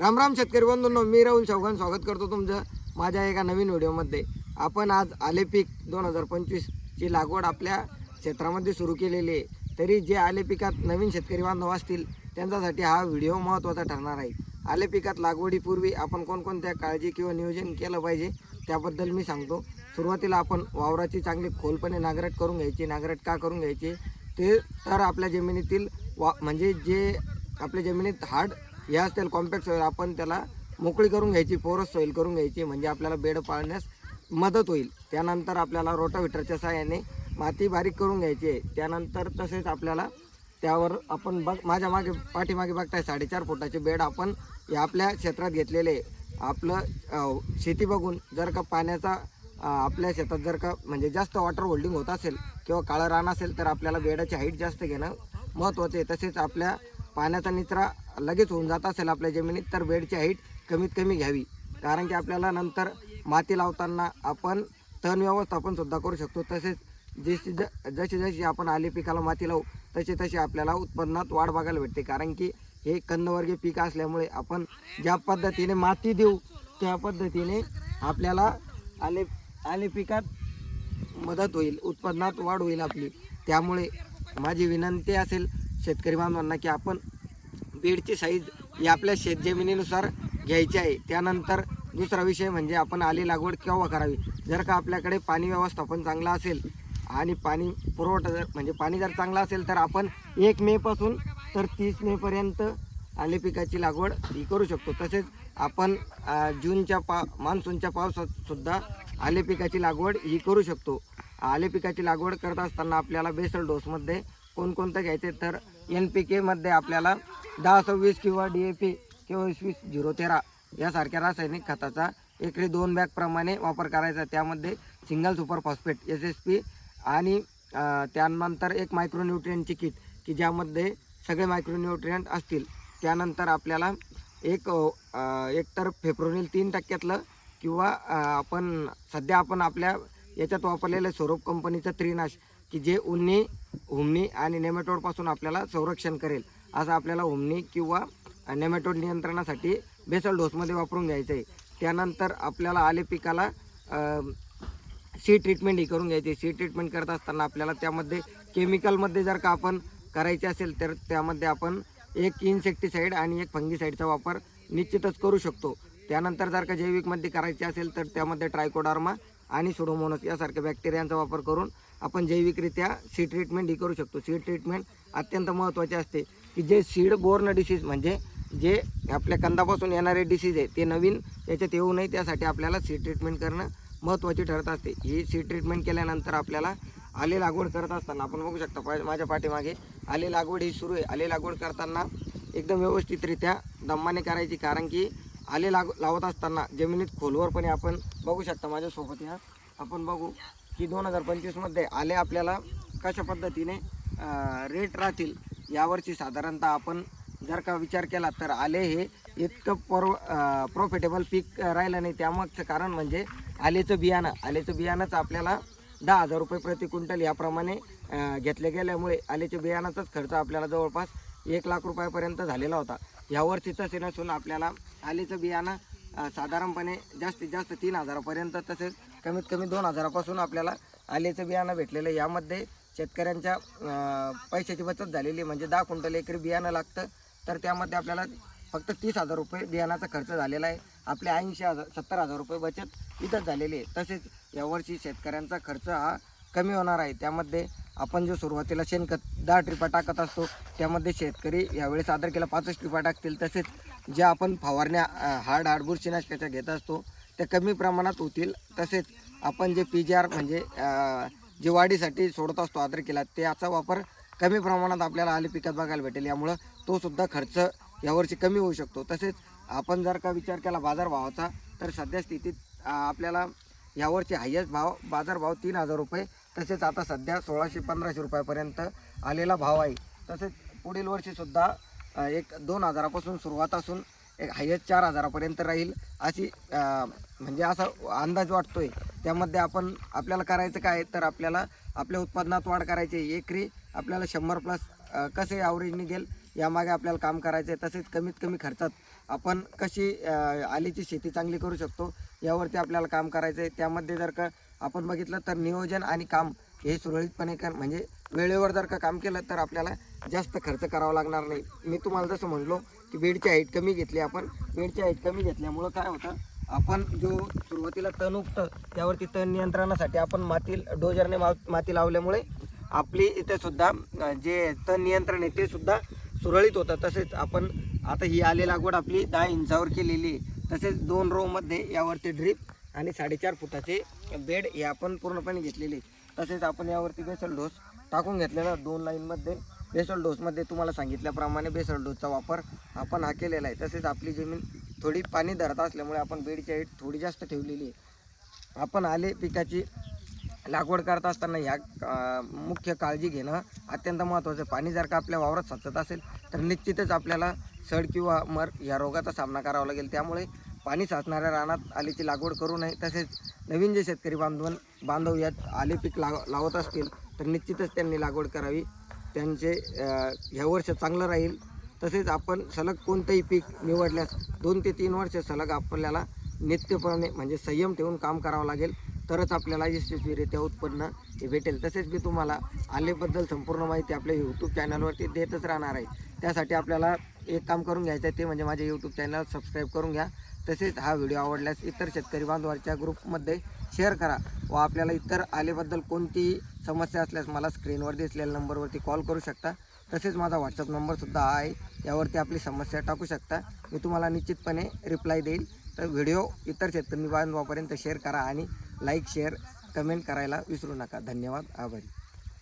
राम राम शेतकरी बंधूंनो मी राहुल चौघान स्वागत करतो तुमचं माझ्या एका नवीन व्हिडिओमध्ये. आपण आज आले पीक दोन हजार पंचवीसची लागवड आपल्या क्षेत्रामध्ये सुरू केलेली आहे. तरी जे आले पिकात नवीन शेतकरी बांधव असतील त्यांच्यासाठी हा व्हिडिओ महत्त्वाचा ठरणार आहे. आले पिकात लागवडीपूर्वी आपण कोणकोणत्या काळजी किंवा नियोजन केलं पाहिजे त्याबद्दल मी सांगतो. सुरुवातीला आपण वावराची चांगली खोलपणे नांगरट करून घ्यायची. नांगरट का करून घ्यायची? ते तर आपल्या जमिनीतील वा म्हणजे जे आपल्या जमिनीत हाड हे असतील कॉम्पॅक्ट सॉईल आपण त्याला मोकळी करून घ्यायची पोरस सॉईल करून घ्यायची म्हणजे आपल्याला बेड पाळण्यास मदत होईल. त्यानंतर आपल्याला रोटाव्हिटरच्या सहाय्याने माती बारीक करून घ्यायची आहे. त्यानंतर तसेच आपल्याला त्यावर आपण बघ माझ्या मागे पाठीमागे बघताय साडेचार फुटाचे बेड आपण या आपल्या क्षेत्रात घेतलेले आपलं शेती बघून जर का पाण्याचा आपल्या शेतात जर का म्हणजे जास्त वॉटर होल्डिंग होत असेल किंवा काळं रान असेल तर आपल्याला बेडाची हाईट जास्त घेणं महत्त्वाचं आहे. तसेच आपल्या पाण्याचा निचरा लगेच होऊन जात असेल आपल्या जमिनीत तर बेडची हाईट कमीत कमी घ्यावी. कारण की आपल्याला नंतर माती लावताना आपण तण व्यवस्थापन सुद्धा करू शकतो. तसेच जशी ज जशी जशी आपण आले पिकाला माती लावू तशी तशी आपल्याला उत्पन्नात वाढ बघायला भेटते. कारण की हे कंदवर्गीय पीक असल्यामुळे आपण ज्या पद्धतीने माती देऊ त्या पद्धतीने आपल्याला आले आले पिकात मदत होईल उत्पन्नात वाढ होईल आपली. त्यामुळे माझी विनंती असेल शेतकरी बांधवांना की आपण बेडची साईज ही आपल्या शेतजमिनीनुसार घ्यायची आहे. त्यानंतर दुसरा विषय म्हणजे आपण आली लागवड केव्हा करावी? जर का आपल्याकडे पाणी व्यवस्थापन चांगलं असेल आणि पाणी पुरवठा जर म्हणजे पाणी जर चांगलं असेल तर आपण एक मेपासून तर तीस मेपर्यंत आले पिकाची लागवड ही करू शकतो. तसेच आपण जूनच्या पा मान्सूनच्या पावसात सुद्धा आले पिकाची लागवड ही करू शकतो. आले पिकाची लागवड करत असताना आपल्याला बेसल डोसमध्ये कोणकोणतं घ्यायचे? तर एन पी केमध्ये आपल्याला दहा सव्वीस किंवा डी ए पी किंवा वीस झिरो तेरा यासारख्या रासायनिक खताचा एकरी दोन बॅगप्रमाणे वापर करायचा. त्यामध्ये single super phosphate S S P आणि त्यानंतर एक मायक्रोन्यूट्रियनची किट की ज्यामध्ये सगळे मायक्रोन्यूट्रियंट असतील. त्यानंतर आपल्याला एक एकतर फेप्रोनिल तीन टक्क्यातलं किंवा आपण सध्या आपण आपल्या याच्यात वापरलेलं सौरभ कंपनीचं त्रिनाश की जे उन्नी हुमणी आणि नेमेटोडपासून आपल्याला संरक्षण करेल. असं आपल्याला होमनी किंवा नेमॅटोड नियंत्रणासाठी बेसल डोसमध्ये वापरून घ्यायचं आहे. त्यानंतर आपल्याला आले पिकाला सी ट्रीटमेंट ही करून घ्यायची सी ट्रीटमेंट करत असताना आपल्याला त्यामध्ये केमिकलमध्ये जर का आपण करायचे असेल तर त्यामध्ये आपण एक इन्सेक्टिसाईड आणि एक फंगीसाईडचा वापर निश्चितच करू शकतो. त्यानंतर जर का जैविकमध्ये करायचे असेल तर त्यामध्ये ट्रायकोडार्मा आणि सुडोमोनस यासारख्या बॅक्टेरियांचा वापर करून आपण जैविकरित्या सी ट्रीटमेंट ही करू शकतो. सी ट्रीटमेंट अत्यंत महत्त्वाचे असते. की जे सीड बोर्न डिसीज म्हणजे जे आपल्या कंदापासून येणारे डिसीज आहे ते नवीन याच्यात येऊ नये त्यासाठी आपल्याला सीड ट्रीटमेंट करणं महत्त्वाची ठरत असते. ही सीड ट्रीटमेंट केल्यानंतर आपल्याला आले लागवड करत असताना आपण बघू शकता पा माझ्या पाठीमागे आले लागवड ही सुरू आहे. आले लागवड करताना एकदम व्यवस्थितरित्या दमाने करायची कारण की आले लाग लावत असताना जमिनीत खोलवरपणे आपण बघू शकता माझ्यासोबत या. आपण बघू की दोन हजार पंचवीसमध्ये आले आपल्याला कशा पद्धतीने रेट राहतील यावरची साधारणतः आपण जर का विचार केला तर आले हे इतकं परव प्रॉफिटेबल पीक राहिलं नाही. त्यामागचं कारण म्हणजे आलेचं बियाणं. आलेचं बियाणंच आपल्याला दहा हजार रुपये प्रति क्विंटल याप्रमाणे घेतले गेल्यामुळे आलेच्या बियाणाचाच खर्च आपल्याला जवळपास एक लाख रुपयापर्यंत झालेला होता. यावर्षी तसे नसून आपल्याला आलेचं बियाणं साधारणपणे जास्तीत जास्त तीन हजारापर्यंत तसेच कमीत कमी दोन हजारापासून आपल्याला आलेचं बियाणं भेटलेलं यामध्ये शेतकऱ्यांच्या पैशाची बचत झालेली आहे. म्हणजे दहा क्विंटल एकरी बियाणं लागतं. तर त्यामध्ये आपल्याला फक्त तीस हजार रुपये बियाणाचा खर्च झालेला आहे. आपले ऐंशी हजार सत्तर हजार रुपये बचत इथंच झालेली आहे. तसेच यावर्षी शेतकऱ्यांचा खर्च हा कमी होणार आहे. त्यामध्ये आपण जो सुरुवातीला शेणखत दहा ट्रिपा टाकत असतो त्यामध्ये शेतकरी यावेळेस केला पाचच ट्रिपा टाकतील. तसेच ज्या आपण फवारण्या हाड हार्ड बुरशीनाशकाच्या घेत असतो त्या कमी प्रमाणात होतील. तसेच आपण जे पी जी आर म्हणजे जे वाढीसाठी सोडत असतो अद्रकीला त्याचा वापर कमी प्रमाणात आपल्याला आले पिकात बघायला भेटेल. यामुळं तो सुद्धा खर्च यावर्षी कमी होऊ शकतो. तसेच आपण जर का विचार केला बाजारभावाचा तर सध्या स्थितीत आपल्याला यावरचे हायेस्ट भाव बाजारभाव तीन हजार रुपये. तसेच आता सध्या सोळाशे पंधराशे रुपयापर्यंत आलेला भाव आहे. तसेच पुढील वर्षीसुद्धा एक दोन हजारापासून सुरुवात असून एक हायस्ट चार हजारापर्यंत राहील अशी म्हणजे असा अंदाज वाटतोय. त्यामध्ये आपण आपल्याला करायचं काय तर आपल्याला आपल्या उत्पादनात वाढ करायची आहे. एकरी आपल्याला शंभर प्लस कसे ॲव्हरेज निघेल यामागे आपल्याला काम करायचं आहे तसेच कमीत कमी खर्चात आपण कशी आलीची शेती चांगली करू शकतो यावरती आपल्याला काम करायचं आहे त्यामध्ये जर का आपण बघितलं तर नियोजन आणि काम हे सुरळीतपणे कर म्हणजे वेळेवर जर का काम केलं तर आपल्याला जास्त खर्च करावा लागणार नाही. मी तुम्हाला जसं म्हणलो की बेडची हाईट कमी घेतली आपण. बेडची हाईट कमी घेतल्यामुळं काय होतं आपण जो सुरुवातीला तण उगतं त्यावरती तण नियंत्रणासाठी आपण माती डोजरने मा माती लावल्यामुळे आपली इथे सुद्धा जे तण नियंत्रण आहे ते सुद्धा सुरळीत होतं. तसेच आपण आता ही आले लागवड आपली दहा इंचावर केलेली तसेच दोन रोमध्ये यावरती ड्रीप आणि साडेचार फुटाचे बेड हे आपण पूर्णपणे घेतलेले आहे. तसेच आपण यावरती बेसल डोस टाकून घेतलेला दोन लाईनमध्ये बेसल डोसमध्ये तुम्हाला सांगितल्याप्रमाणे बेसल डोसचा वापर आपण हा केलेला आहे. तसेच आपली जमीन थोडी पाणी धरत असल्यामुळे आपण बेडची हाईट थोडी जास्त ठेवलेली आहे. आपण आले पिकाची लागवड करत असताना ह्या मुख्य काळजी घेणं अत्यंत महत्त्वाचं आहे. पाणी जर का आपल्या वावरात साचत असेल तर निश्चितच आपल्याला सड किंवा मर या रोगाचा सामना करावा लागेल. त्यामुळे पाणी साचणाऱ्या रानात आलेची लागवड करू नये. तसेच नवीन जे शेतकरी बांधवन बांधव यात आले पीक लाव लावत असतील तर निश्चितच त्यांनी लागवड करावी. त्यांचे ह्या वर्ष चांगलं राहील. तसेच आपण सलग कोणतंही पीक निवडल्यास दोन ते तीन वर्ष सलग आपल्याला नित्यपणे म्हणजे संयम ठेवून काम करावं लागेल. तरच आपल्याला यशस्वीरित्या उत्पन्न हे भेटेल. तसेच मी तुम्हाला आलेबद्दल संपूर्ण माहिती आपल्या यूट्यूब चॅनलवरती देतच राहणार आहे. त्यासाठी आपल्याला एक काम करून घ्यायचं आहे ते म्हणजे माझ्या यूट्यूब चॅनल सबस्क्राईब करून घ्या. तसेच हा व्हिडिओ आवडल्यास इतर शेतकरी बांधवांच्या ग्रुपमध्ये शेअर करा व आपल्याला इतर आलेबद्दल कोणतीही समस्या असल्यास मला स्क्रीनवर दिसलेल्या नंबरवरती कॉल करू शकता. तसेच माझा व्हॉट्सअप नंबरसुद्धा आहे यावरती आपली समस्या टाकू शकता. मी तुम्हाला निश्चितपणे रिप्लाय देईल. तर व्हिडिओ इतर शेतकरी बांधवापर्यंत शेअर करा आणि लाईक शेअर कमेंट करायला विसरू नका. धन्यवाद आभारी.